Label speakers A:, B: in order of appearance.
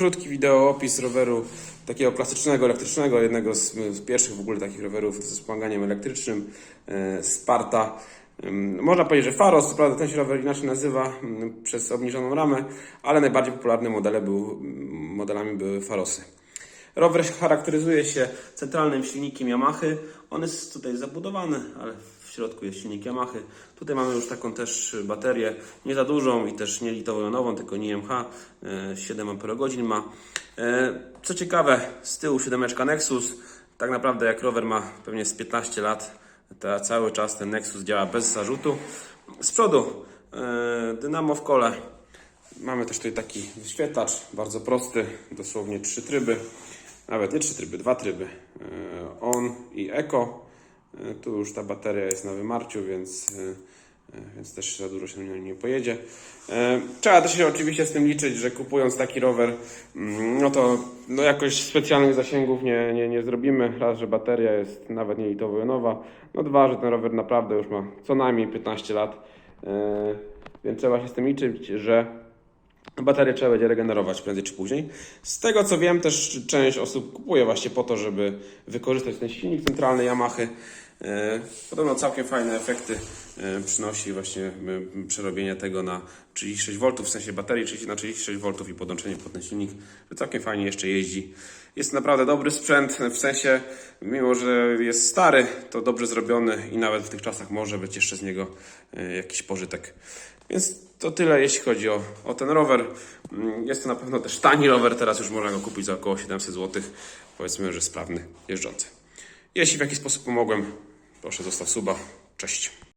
A: krótki wideo opis roweru takiego klasycznego, elektrycznego, jednego z, z pierwszych w ogóle takich rowerów ze wspomaganiem elektrycznym, e, Sparta. Można powiedzieć, że Faros, co prawda ten się rower inaczej nazywa ym, przez obniżoną ramę, ale najbardziej popularne modele był, modelami były Farosy. Rower charakteryzuje się centralnym silnikiem Yamaha. On jest tutaj zabudowany, ale w środku jest silnik Yamaha. Tutaj mamy już taką też baterię, nie za dużą i też nie litowo-jonową, tylko NIMH, e, 7 Ah ma. E, Co ciekawe, z tyłu siódemeczka Nexus. Tak naprawdę jak rower ma pewnie z 15 lat, to cały czas ten Nexus działa bez zarzutu. Z przodu e, dynamo w kole. Mamy też tutaj taki wyświetlacz, bardzo prosty, dosłownie trzy tryby, nawet nie trzy tryby, dwa tryby. E, On i Eco. E, Tu już ta bateria jest na wymarciu, więc, e, więc też za dużo się nie, pojedzie. Trzeba też się oczywiście z tym liczyć, że kupując taki rower, mm, no to no jakoś specjalnych zasięgów nie, nie, nie zrobimy. Raz, że bateria jest nawet nie litowo-jonowa, no dwa, że ten rower naprawdę już ma co najmniej 15 lat, więc trzeba się z tym liczyć, że Baterię trzeba będzie regenerować prędzej czy później. Z tego co wiem, też część osób kupuje właśnie po to, żeby wykorzystać ten silnik centralny Yamaha. E, Podobno całkiem fajne efekty e, przynosi właśnie e, przerobienie tego na 36 V, w sensie baterii 30 na 36 V i podłączenie pod ten silnik, że całkiem fajnie jeszcze jeździ. Jest naprawdę dobry sprzęt, w sensie mimo, że jest stary, to dobrze zrobiony i nawet w tych czasach może być jeszcze z niego jakiś pożytek. Więc to tyle, jeśli chodzi o, o ten rower. Mm, Jest to na pewno też tani rower, teraz już można go kupić za około 700 zł. Powiedzmy, że sprawny, jeżdżący. Jeśli w jakiś sposób pomogłem, proszę zostaw suba. Cześć.